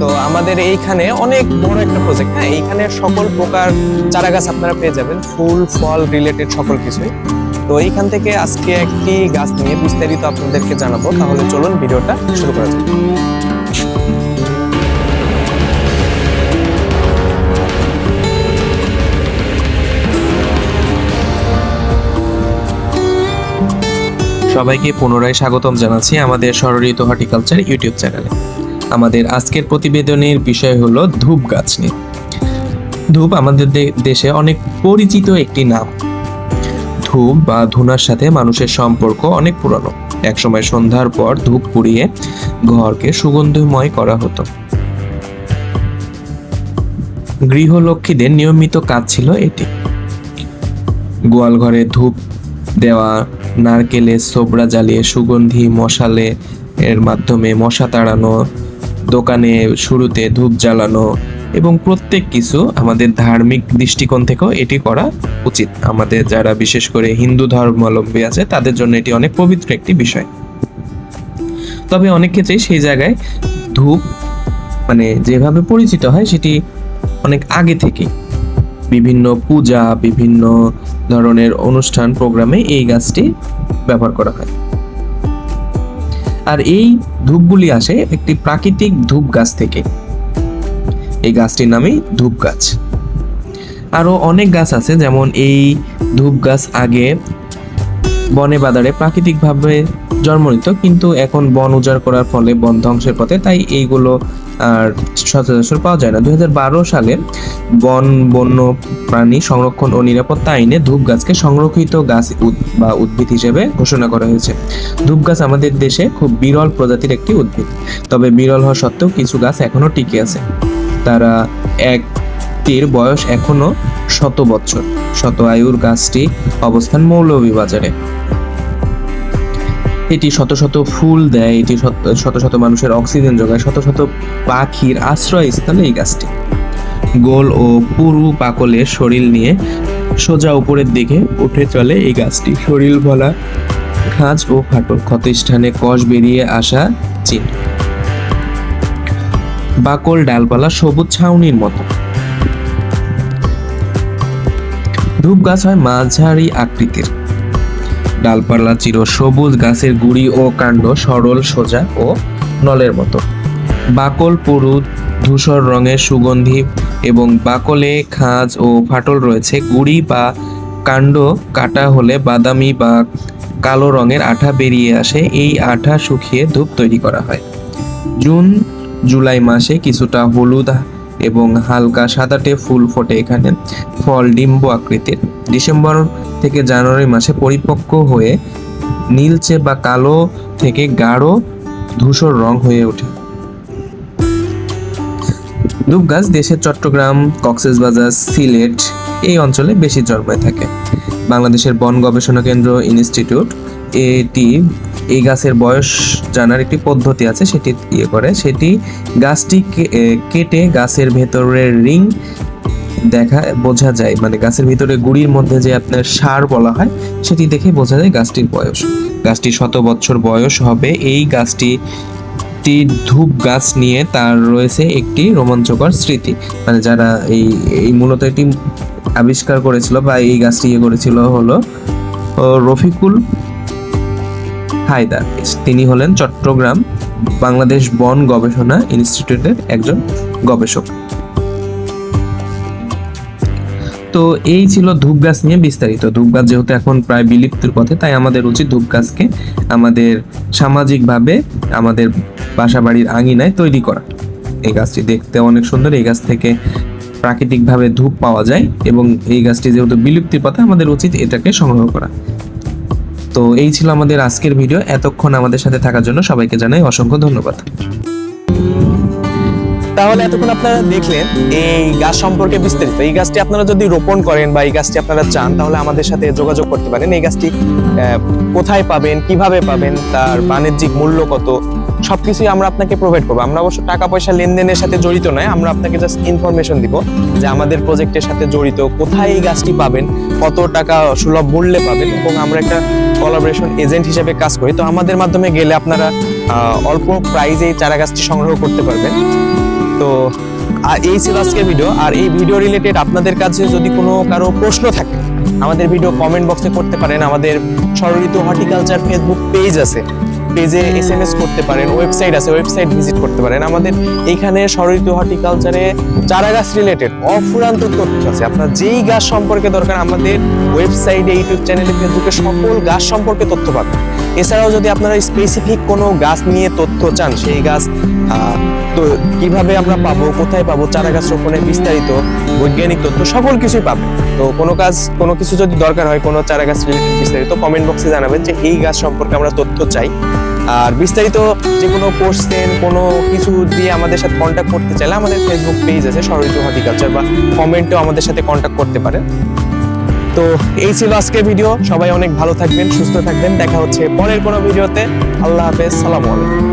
তো আমাদের এইখানে অনেক বড় একটা প্রজেক্ট হ্যাঁ এইখানে সকল প্রকার চারা গাছ আপনারা পেয়ে যাবেন, ফুল, ফল রিলেটেড সকল কিছুই। তো এইখান থেকে আজকে একটি গাছ নিয়ে বিস্তারিত আপনাদেরকে জানাব। তাহলে চলুন ভিডিওটা শুরু করা যাক। সবাইকে পুনরায় স্বাগতম জানাচ্ছি আমাদের সররিত হর্টিকালচার ইউটিউব চ্যানেলে। আমাদের আজকের প্রতিবেদনের বিষয় হলো ধূপ গাছ নিয়ে ধূপ আমাদের দেশে অনেক পরিচিত একটি নাম। ধূপ বা ধুনার সাথে মানুষের সম্পর্ক অনেক পুরনো। একসময় সন্ধ্যার পর ধূপ পুড়িয়ে ঘরকে সুগন্ধময় করা হতো। গৃহলক্ষ্মীদের নিয়মিত কাজ ছিল এটি। গোয়াল ঘরে ধূপ দেওয়া, নারকেলে সোবরা জ্বালিয়ে সুগন্ধি মশালে এর মাধ্যমে মশা তাড়ানো দোকানে শুরুতে ধূপ জ্বালানো এবং প্রত্যেক কিছু আমাদের ধার্মিক দৃষ্টিকোণ থেকেও এটি করা উচিত। আমাদের যারা বিশেষ করে হিন্দু ধর্মাবলম্বী আছে, তাদের জন্য এটি অনেক পবিত্র একটি বিষয়। তবে অনেক ক্ষেত্রেই সেই জায়গায় ধূপ মানে যেভাবে পরিচিত হয়, সেটি অনেক আগে থেকে বিভিন্ন পূজা, বিভিন্ন ধরনের অনুষ্ঠান, প্রোগ্রামে এই গাছটি ব্যবহার করা হয়। আর এই ধূপগুলি আসে একটি প্রাকৃতিক ধূপ গাছ থেকে। এই গাছটির নামই ধূপ গাছ। আরও অনেক গাছ আছে, যেমন এই ধূপ গাছ আগে বনে বাদারে প্রাকৃতিকভাবে জন্ম নিত কিন্তু এখন বন উজাড় করার ফলে বন ধ্বংসের পথে, তাই এইগুলো আর সচরাচর পাওয়া যায় না। দু হাজার বারো সালে বন, বন্য প্রাণী সংরক্ষণ ও নিরাপত্তা আইনে ধূপ গাছকে সংরক্ষিত গাছ বা উদ্ভিদ হিসেবে ঘোষণা করা হয়েছে। ধূপ গাছ আমাদের দেশে খুব বিরল প্রজাতির একটি উদ্ভিদ। তবে বিরল হওয়া সত্ত্বেও কিছু গাছ এখনও টিকে আছে। তারা এক একটির বয়স এখনও শত বছর শত আয়ুর গাছটি অবস্থান মৌলভীবাজারে। এটি শত শত ফুল দেয়, এটি শত শত মানুষের অক্সিজেন যোগায়, শত শত পাখির আশ্রয় আশ্রয়স্থল এই গাছটি। গোল ও পুরু পাকলের শরীর নিয়ে সোজা উপরের দিকে উঠে চলে এই গাছটি। শরীর ভলা খাঁজ ও ফাটল ক্ষতস্থানে কষ বেরিয়ে আসা চিহ্ন। বাকল ডালপালা সবুজ ছাউনির মতো। ধূপ গাছ হয় মাঝারি আকৃতির। ডালপালা চির সবুজ গাছের গুড়ি ও কাণ্ড সরল সোজা ও নলের মতো। বাকল পুরু ধূসর রঙের সুগন্ধি এবং বাকলে, খাঁজ ও ফাটল রয়েছে। গুড়ি বা কাণ্ড কাটা হলে বাদামি বা কালো রঙের আঠা বেরিয়ে আসে। এই আঠা শুকিয়ে ধূপ তৈরি করা হয়। জুন, জুলাই মাসে কিছুটা হলুদ এবং হালকা সাদাটে ফুল ফোটে এখানে ফল, ডিম্ব আকৃতির। ডিসেম্বর থেকে জানুয়ারি মাসে পরিপক্ক হয়ে নীলচে বা কালো থেকে গাঢ় ধূসর রং হয়ে ওঠে। ধূপ গাছ দেশের চট্টগ্রাম কক্সবাজার সিলেট এই অঞ্চলে বেশি জন্মায় থাকে। বাংলাদেশের বন গবেষণা কেন্দ্র, ইনস্টিটিউট, এটি এই গাছের বয়স জানার একটি পদ্ধতি আছে, সেটি ইয়ে করে। সেটি গাছটি কেটে গাছের ভেতরের রিং দেখা, বোঝা যায়। মানে গাছের ভিতরে গুড়ির মধ্যে যে আপনার সার বলা হয়, সেটি দেখে বোঝা যায় গাছটির বয়স। গাছটি শত বছর বয়স হবে। এই গাছটি ধূপ গাছ নিয়ে তার রয়েছে একটি রোমাঞ্চকর স্মৃতি। মানে যারা এই এই মূলত এটি আবিষ্কার করেছিল বা এই গাছটি ইয়ে করেছিল হলো রফিকুল হায়দার। তিনি হলেন চট্টগ্রাম বাংলাদেশ বন গবেষণা ইনস্টিটিউটের একজন গবেষক। তো এই ছিল ধূপ গাছ নিয়ে বিস্তারিত। ধূপ গাছ যেহেতু এখন প্রায় বিলুপ্তির পথে, তাই আমাদের উচিত ধূপ গাছকে আমাদের সামাজিকভাবে আমাদের বাসা বাড়ির আঙিনায় তৈরি করা। এই গাছটি দেখতে অনেক সুন্দর। এই গাছ থেকে প্রাকৃতিকভাবে ধূপ পাওয়া যায় এবং এই গাছটি যেহেতু বিলুপ্তির পথে, আমাদের উচিত এটাকে সংগ্রহ করা। তো এই ছিল আমাদের আজকের ভিডিও। এতক্ষণ আমাদের সাথে থাকার জন্য সবাইকে জানাই অসংখ্য ধন্যবাদ। তাহলে এতক্ষণ আপনারা দেখলেন এই গাছ সম্পর্কে বিস্তারিত। এই গাছটি আপনারা যদি রোপণ করেন বা এই গাছটি আপনারা চান, তাহলে আমাদের সাথে যোগাযোগ করতে পারেন। এই গাছটি কোথায় পাবেন, কীভাবে পাবেন, তার বাণিজ্যিক মূল্য কত, সবকিছুই আমরা আপনাকে প্রোভাইড করব। আমরা অবশ্য টাকা পয়সা লেনদেনের সাথে জড়িত নয়, আমরা আপনাকে জাস্ট ইনফরমেশন দিব যে আমাদের প্রজেক্টের সাথে জড়িত, কোথায় এই গাছটি পাবেন, কত টাকা সুলভ মূল্যে পাবেন এবং আমরা একটা কোলাবোরেশন এজেন্ট হিসেবে কাজ করি। তো আমাদের মাধ্যমে গেলে আপনারা অল্প প্রাইজে চারা গাছটি সংগ্রহ করতে পারবেন। তো, আর এই ছিল আজকের ভিডিও আর এই ভিডিও রিলেটেড আপনাদের কাছে যদি কোনো কারও প্রশ্ন থাকে আমাদের ভিডিও কমেন্ট বক্সে করতে পারেন। আমাদের সরঋতু হর্টিকালচার ফেসবুক পেজ আছে। পেজে এস এম এস করতে পারেন ওয়েবসাইট আছে ওয়েবসাইট ভিজিট করতে পারেন। আমাদের এইখানে সরঋতু হর্টিকালচারে চারা গাছ রিলেটেড অফুরান্ত তথ্য আছে। আপনার যেই গাছ সম্পর্কে দরকার, আমাদের ওয়েবসাইটে ইউটিউব চ্যানেলে ফেসবুকে সকল গাছ সম্পর্কে তথ্য পাবেন। এছাড়াও যদি আপনারা স্পেসিফিক কোনো গাছ নিয়ে তথ্য চান, সেই গাছ তো কীভাবে আমরা পাবো, কোথায় পাবো চারা গাছ রোপণের বিস্তারিত, বৈজ্ঞানিক তথ্য, সকল কিছুই পাবেন তো কোনো কাজ, কোনো কিছু যদি দরকার হয়, কোনো চারা গাছ রিলেটেড বিস্তারিত কমেন্ট বক্সে জানাবেন যে এই গাছ সম্পর্কে আমরা তথ্য চাই। আর বিস্তারিত যে কোনো কোশ্চেন কোনো কিছু দিয়ে আমাদের সাথে কন্ট্যাক্ট করতে চাইলে আমাদের ফেসবুক পেজ আছে সরঋতু হর্টিকালচার, বা কমেন্টেও আমাদের সাথে কন্ট্যাক্ট করতে পারেন। তো এই ছিল আজকের ভিডিও সবাই অনেক ভালো থাকবেন, সুস্থ থাকবেন। দেখা হচ্ছে পরের কোনো ভিডিওতে আল্লাহ হাফেজ, সালামু আলাইকুম।